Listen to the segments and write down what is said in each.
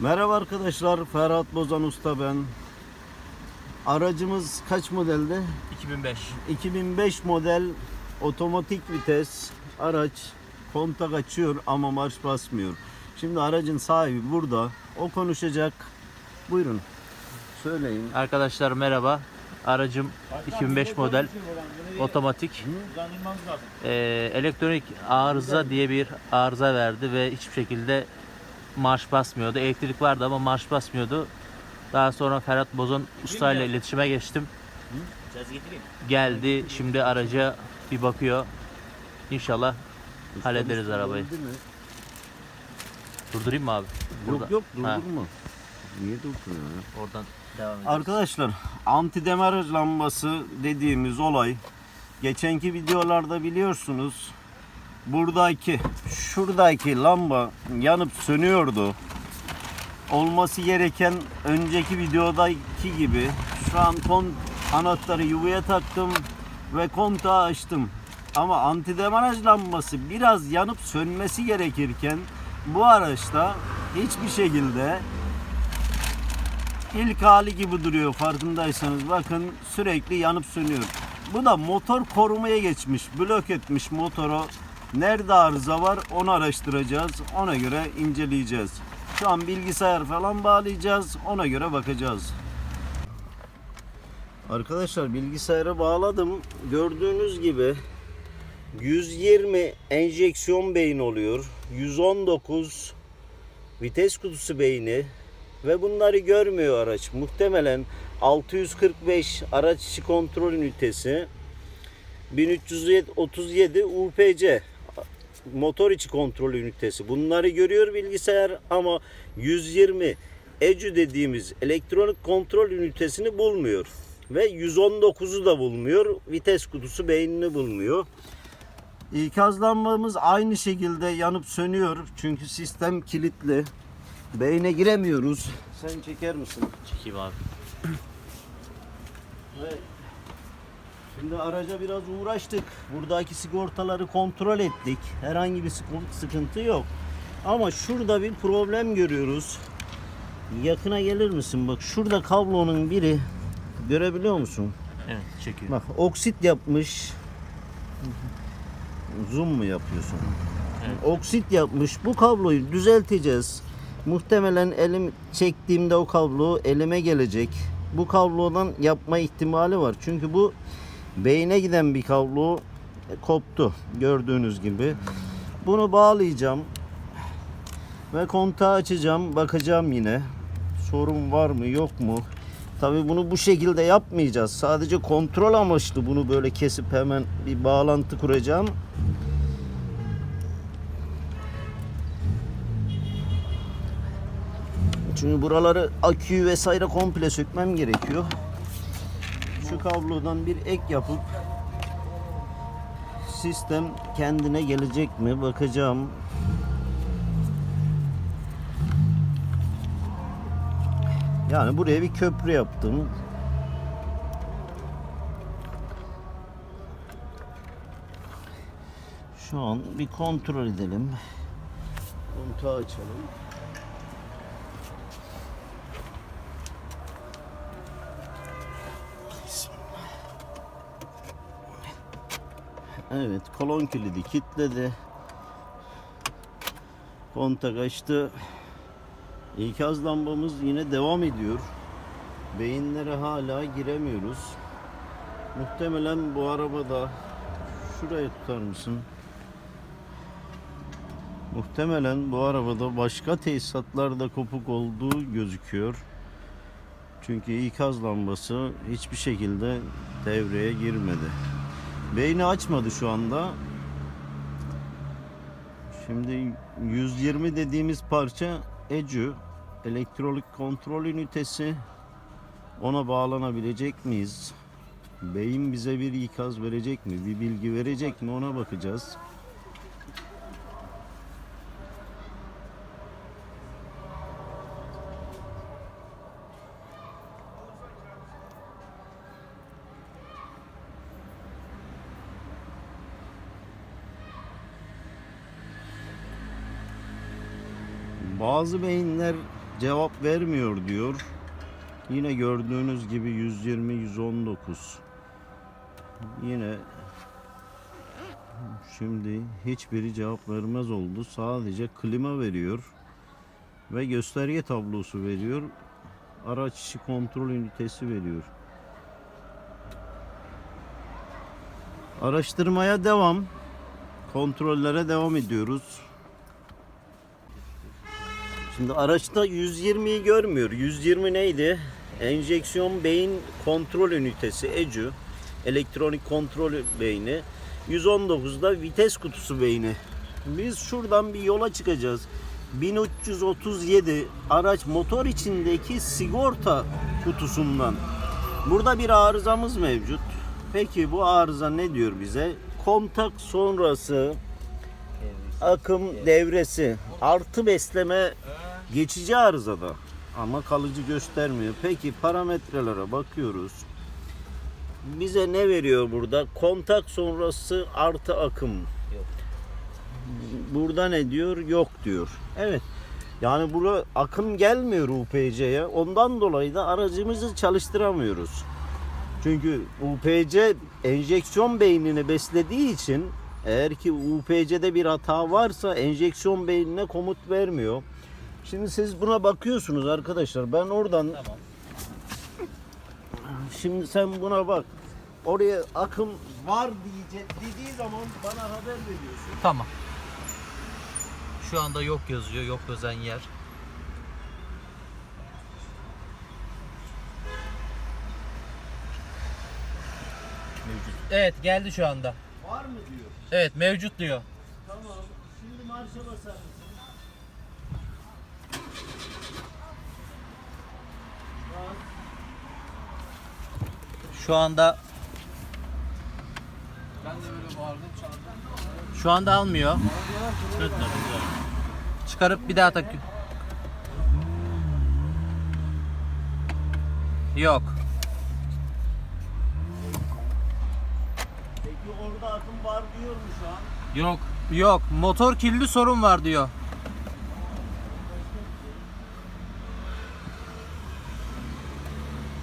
Merhaba arkadaşlar, Ferhat Bozan Usta ben. Aracımız kaç modelde? 2005. 2005 model otomatik vites araç kontak açıyor ama marş basmıyor. Şimdi aracın sahibi burada. O konuşacak. Buyurun. Söyleyin. Arkadaşlar merhaba. Aracım 2005 model otomatik. Ee, elektronik arıza diye bir arıza verdi ve hiçbir şekilde marş basmıyordu. Elektrik vardı ama marş basmıyordu. Daha sonra Ferhat Bozon Usta ile iletişime geçtim. Geldi şimdi araca bir bakıyor. İnşallah hallederiz arabayı. Durdurayım mı abi? Yok yok Ha, durdurma. Niye durduruyor ya? oradan devam edelim. Arkadaşlar anti demaraj lambası dediğimiz olay geçenki videolarda biliyorsunuz buradaki şuradaki lamba yanıp sönüyordu. Olması gereken önceki videodaki gibi şu an kon anahtarı yuvaya taktım ve kontağı açtım. Ama anti demaraj lambası biraz yanıp sönmesi gerekirken bu araçta hiçbir şekilde İlk hali gibi duruyor farkındaysanız. Bakın sürekli yanıp sönüyor. Bu da motor korumaya geçmiş. Blok etmiş motoru. Nerede arıza var onu araştıracağız. Ona göre inceleyeceğiz. Şu an bilgisayar falan bağlayacağız. Ona göre bakacağız. Arkadaşlar bilgisayara bağladım. Gördüğünüz gibi 120 enjeksiyon beyin oluyor. 119 vites kutusu beyni ve bunları görmüyor araç. Muhtemelen 645 araç içi kontrol ünitesi 1337 UPC motor içi kontrol ünitesi. Bunları görüyor bilgisayar ama 120 ECU dediğimiz elektronik kontrol ünitesini bulmuyor. Ve 119'u da bulmuyor. Vites kutusu beynini bulmuyor. İkaz lambamız aynı şekilde yanıp sönüyor. Çünkü sistem kilitli. Beyne giremiyoruz. Sen çeker misin? Çekeyim abi. Evet. Şimdi araca biraz uğraştık. Buradaki sigortaları kontrol ettik. Herhangi bir sıkı- sıkıntı yok. Ama şurada bir problem görüyoruz. Yakına gelir misin? Bak şurada kablonun biri görebiliyor musun? Evet çekiyor. Bak oksit yapmış. Zoom mu yapıyorsun? Evet. Oksit yapmış. Bu kabloyu düzelteceğiz. Muhtemelen elim çektiğimde o kablo elime gelecek. Bu kablodan yapma ihtimali var. Çünkü bu beyne giden bir kablo e, koptu. Gördüğünüz gibi. Bunu bağlayacağım. Ve kontağı açacağım. Bakacağım yine. Sorun var mı yok mu? Tabi bunu bu şekilde yapmayacağız. Sadece kontrol amaçlı bunu böyle kesip hemen bir bağlantı kuracağım. Çünkü buraları aküyü vesaire komple sökmem gerekiyor. Şu kablodan bir ek yapıp sistem kendine gelecek mi bakacağım. Yani buraya bir köprü yaptım. Şu an bir kontrol edelim. Kontağı açalım. Evet, kolon kilidi kilitledi. Kontak açtı. İkaz lambamız yine devam ediyor. Beyinlere hala giremiyoruz. Muhtemelen bu arabada şuraya tutar mısın? Muhtemelen bu arabada başka tesisatlarda kopuk olduğu gözüküyor. Çünkü ikaz lambası hiçbir şekilde devreye girmedi. Beyni açmadı şu anda. Şimdi 120 dediğimiz parça ECU elektronik kontrol ünitesi ona bağlanabilecek miyiz? Beyin bize bir ikaz verecek mi? Bir bilgi verecek mi? Ona bakacağız. Bazı beyinler cevap vermiyor diyor. Yine gördüğünüz gibi 120 119. Yine şimdi hiçbiri cevap vermez oldu. Sadece klima veriyor ve gösterge tablosu veriyor. Araç içi kontrol ünitesi veriyor. Araştırmaya devam. Kontrollere devam ediyoruz. Şimdi araçta 120'yi görmüyor. 120 neydi? Enjeksiyon beyin kontrol ünitesi ECU. Elektronik kontrol beyni. 119'da vites kutusu beyni. Biz şuradan bir yola çıkacağız. 1337 araç motor içindeki sigorta kutusundan. Burada bir arızamız mevcut. Peki bu arıza ne diyor bize? Kontak sonrası akım devresi artı besleme geçici arızada ama kalıcı göstermiyor. Peki parametrelere bakıyoruz. Bize ne veriyor burada? Kontak sonrası artı akım. Burada ne diyor? Yok diyor. Evet. Yani burada akım gelmiyor UPC'ye. Ondan dolayı da aracımızı çalıştıramıyoruz. Çünkü UPC enjeksiyon beynini beslediği için eğer ki UPC'de bir hata varsa enjeksiyon beynine komut vermiyor. Şimdi siz buna bakıyorsunuz arkadaşlar. Ben oradan Tamam. şimdi sen buna bak. Oraya akım var diyecek dediği zaman bana haber veriyorsun. Tamam. Şu anda yok yazıyor. Yok yazan yer. Evet geldi şu anda. Var mı diyor. Evet mevcut diyor. Tamam. Şimdi marşa basar mısın? Bas. Şu anda Şu anda almıyor. Çıkarıp bir daha tak. Yok. Peki orada akım var diyor mu şu an? Yok. Yok. Motor kilidi sorun var diyor.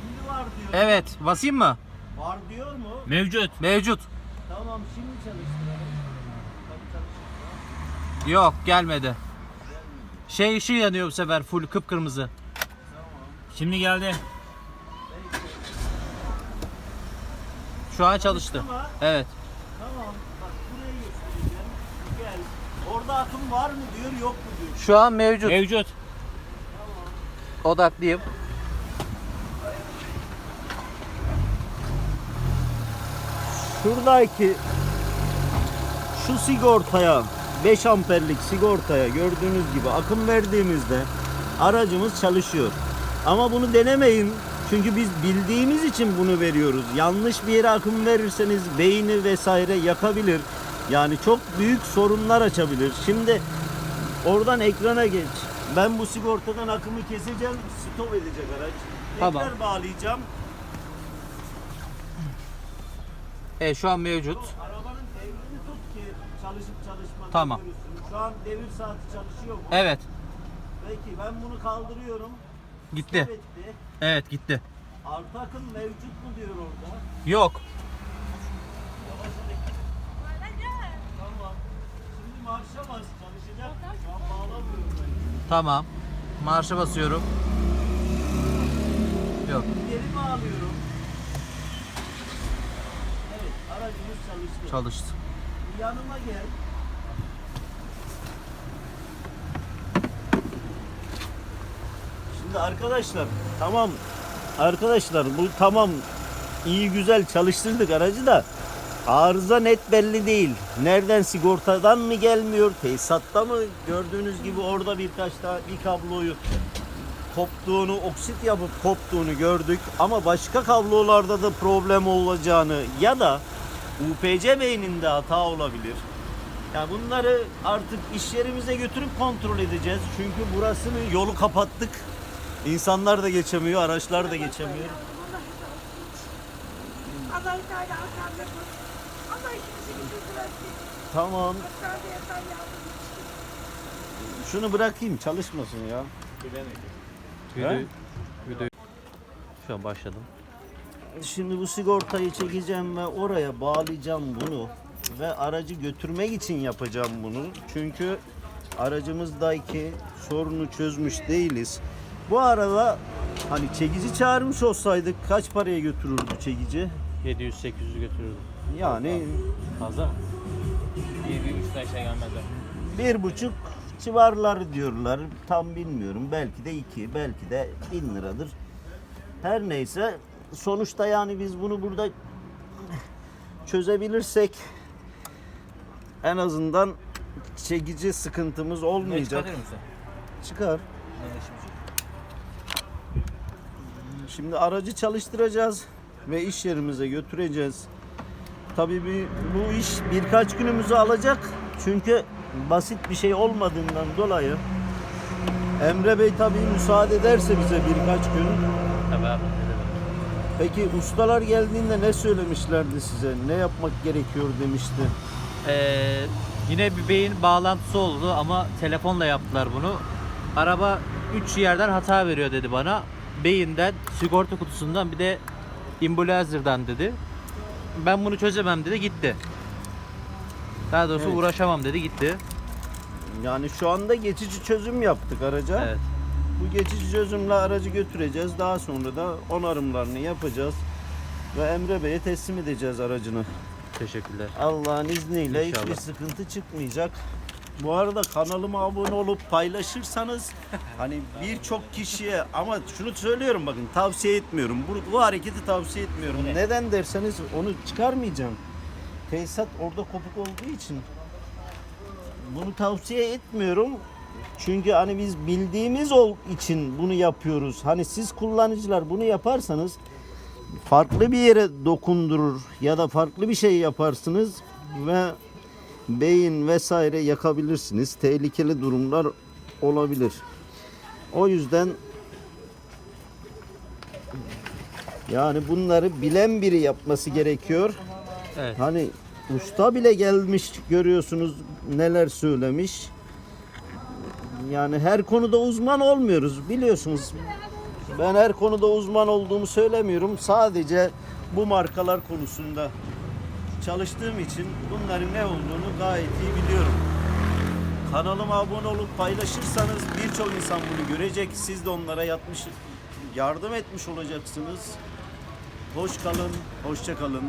Şimdi var diyor. Evet. Basayım mı? Var diyor mu? Mevcut. Mevcut. Tamam şimdi çalıştıralım. Tabii çalıştır. Yok gelmedi. Şey ışığı yanıyor bu sefer full kıpkırmızı. Şimdi geldi. Şu an çalıştı. Ama Evet. tamam bak buraya göstereceğim. Gel. Orada akım var mı diyor yok mu diyor. Şu an mevcut. Mevcut. Odaklıyım. Şuradaki şu sigortaya 5 amperlik sigortaya gördüğünüz gibi akım verdiğimizde aracımız çalışıyor. Ama bunu denemeyin. Çünkü biz bildiğimiz için bunu veriyoruz. Yanlış bir yere akım verirseniz beyni vesaire yakabilir. Yani çok büyük sorunlar açabilir. Şimdi oradan ekrana geç. Ben bu sigortadan akımı keseceğim. Stop edecek araç. Tekrar Tamam. bağlayacağım. Evet şu an mevcut. Arabanın devrini tut ki çalışıp çalışmadığını Tamam. görürsün. Şu an devir saati çalışıyor mu? Evet. Peki ben bunu kaldırıyorum. Gitti. Evet de. Evet gitti. Artı akım mevcut mu diyor orada. Yok. Tamam. Şimdi marşa bas çalışacak. Şu an bağlamıyorum ben. Tamam. Marşa basıyorum. Yok. Geri bağlıyorum. Evet aracımız çalıştı. Çalıştı. Yanıma gel. Şimdi arkadaşlar tamam arkadaşlar bu tamam iyi güzel çalıştırdık aracı da arıza net belli değil. Nereden sigortadan mı gelmiyor, tesisatta mı? Gördüğünüz gibi orada birkaç daha bir kabloyu koptuğunu, oksit yapıp koptuğunu gördük. Ama başka kablolarda da problem olacağını ya da UPC beyninde hata olabilir. Yani bunları artık iş yerimize götürüp kontrol edeceğiz. Çünkü burasını yolu kapattık. İnsanlar da geçemiyor, araçlar da geçemiyor. Tamam. Şunu bırakayım çalışmasın ya. Video, video. Şu an başladım. Şimdi bu sigortayı çekeceğim ve oraya bağlayacağım bunu ve aracı götürmek için yapacağım bunu. Çünkü aracımızdaki sorunu çözmüş değiliz. Bu arada hani çekici çağırmış olsaydık kaç paraya götürürdü çekici? 700-800 götürürdüm. Yani Fazla mı? Bir, bir buçuktan aşağı gelmezler. bir buçuk civarları diyorlar. Tam bilmiyorum. Belki de iki, belki de bin liradır. Her neyse sonuçta yani biz bunu burada çözebilirsek en azından çekici sıkıntımız Ne olmayacak. çıkartır mısın? Çıkar. Ne şimdi? Şimdi aracı çalıştıracağız ve iş yerimize götüreceğiz. Tabii bir, bu iş birkaç günümüzü alacak. Çünkü basit bir şey olmadığından dolayı Emre Bey tabii müsaade ederse bize birkaç gün. Tabii abi. Peki ustalar geldiğinde ne söylemişlerdi size? Ne yapmak gerekiyor demişti. Ee, yine bir beyin bağlantısı oldu ama telefonla yaptılar bunu. Araba 3 yerden hata veriyor dedi bana. Beyinden, sigorta kutusundan bir de imbulazer'dan dedi. Ben bunu çözemem dedi gitti. Daha doğrusu Evet. uğraşamam dedi gitti. Yani şu anda geçici çözüm yaptık araca. Evet. Bu geçici çözümle aracı götüreceğiz. Daha sonra da onarımlarını yapacağız. Ve Emre Bey'e teslim edeceğiz aracını. Teşekkürler. Allah'ın izniyle İnşallah. hiçbir sıkıntı çıkmayacak. Bu arada kanalıma abone olup paylaşırsanız hani birçok kişiye ama şunu söylüyorum bakın tavsiye etmiyorum. Bu, bu hareketi tavsiye etmiyorum. Neden derseniz onu çıkarmayacağım. Tesisat orada kopuk olduğu için bunu tavsiye etmiyorum. Çünkü hani biz bildiğimiz ol için bunu yapıyoruz. Hani siz kullanıcılar bunu yaparsanız farklı bir yere dokundurur ya da farklı bir şey yaparsınız ve beyin vesaire yakabilirsiniz. Tehlikeli durumlar olabilir. O yüzden yani bunları bilen biri yapması gerekiyor. Evet. Hani usta bile gelmiş görüyorsunuz neler söylemiş. Yani her konuda uzman olmuyoruz biliyorsunuz. Ben her konuda uzman olduğumu söylemiyorum. Sadece bu markalar konusunda çalıştığım için bunların ne olduğunu gayet iyi biliyorum. Kanalıma abone olup paylaşırsanız birçok insan bunu görecek. Siz de onlara yatmış, yardım etmiş olacaksınız. Hoş kalın, hoşça kalın.